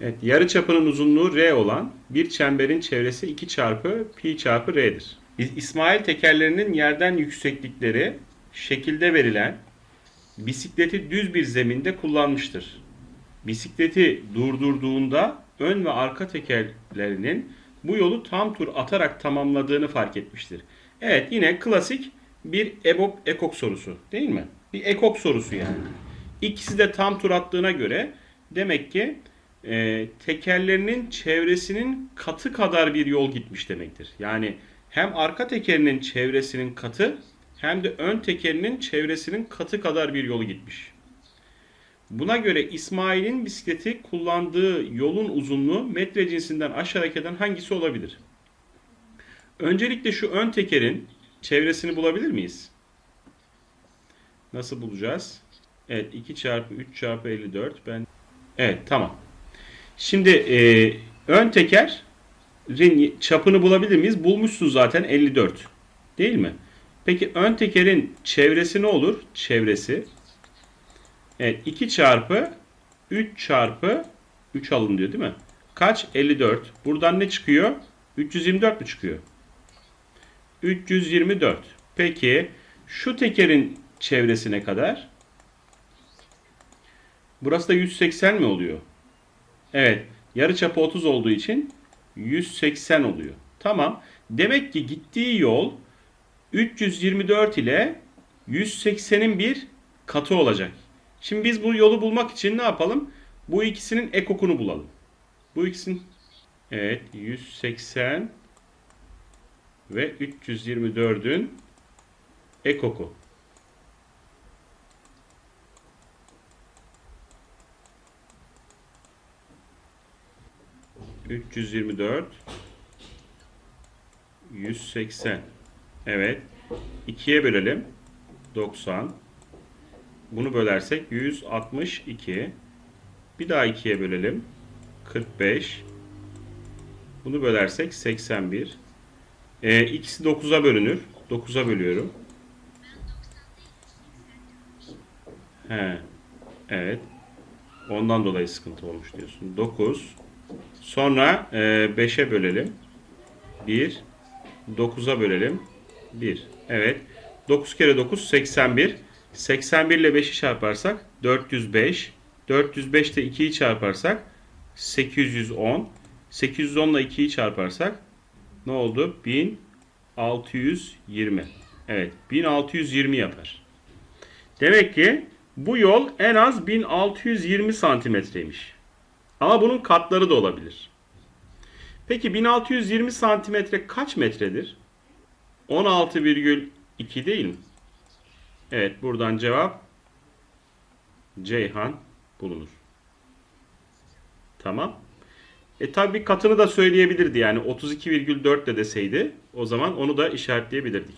Evet, yarı çapının uzunluğu r olan bir çemberin çevresi 2 çarpı pi çarpı r'dir. İs- İsmail tekerlerinin yerden yükseklikleri şekilde verilen bisikleti düz bir zeminde kullanmıştır. Bisikleti durdurduğunda ön ve arka tekerlerinin bu yolu tam tur atarak tamamladığını fark etmiştir. Evet yine klasik bir EBOB ekok sorusu değil mi? Bir ekok sorusu yani. İkisi de tam tur attığına göre demek ki e, tekerlerinin çevresinin katı kadar bir yol gitmiş demektir. Yani hem arka tekerinin çevresinin katı hem de ön tekerinin çevresinin katı kadar bir yolu gitmiş. Buna göre İsmail'in bisikleti kullandığı yolun uzunluğu metre cinsinden aşağıdakilerden hangisi olabilir? Öncelikle şu ön tekerin çevresini bulabilir miyiz? Nasıl bulacağız? Evet 2 çarpı 3 çarpı 54 ben Evet tamam. Şimdi e, ön tekerin çapını bulabilir miyiz? Bulmuşsun zaten 54. Değil mi? Peki ön tekerin çevresi ne olur? Çevresi. Evet 2 çarpı 3 çarpı 3 alın diyor değil mi? Kaç? 54. Buradan ne çıkıyor? 324 mü çıkıyor? 324. Peki şu tekerin çevresi ne kadar? Burası da 180 mi oluyor? Evet. Yarıçapı 30 olduğu için 180 oluyor. Tamam. Demek ki gittiği yol 324 ile 180'in bir katı olacak. Şimdi biz bu yolu bulmak için ne yapalım? Bu ikisinin ekokunu bulalım. Bu ikisinin evet 180 ve 324'ün ekoku. ...324... ...180... ...evet... ...2'ye bölelim... ...90... ...bunu bölersek 162... ...bir daha 2'ye bölelim... ...45... ...bunu bölersek 81... ee, ikisi 9'a bölünür. 9'a bölüyorum. He. Evet. Ondan dolayı sıkıntı olmuş diyorsun. 9. Sonra e, 5'e bölelim. 1. 9'a bölelim. 1. Evet. 9 kere 9 81. 81 ile 5'i çarparsak 405. 405 ile 2'yi çarparsak 810. 810 ile 2'yi çarparsak ne oldu? 1620. Evet, 1620 yapar. Demek ki bu yol en az 1620 santimetreymiş. Ama bunun katları da olabilir. Peki 1620 santimetre kaç metredir? 16,2 değil mi? Evet, buradan cevap Ceyhan bulunur. Tamam. E tabi katını da söyleyebilirdi yani 32,4 de deseydi o zaman onu da işaretleyebilirdik.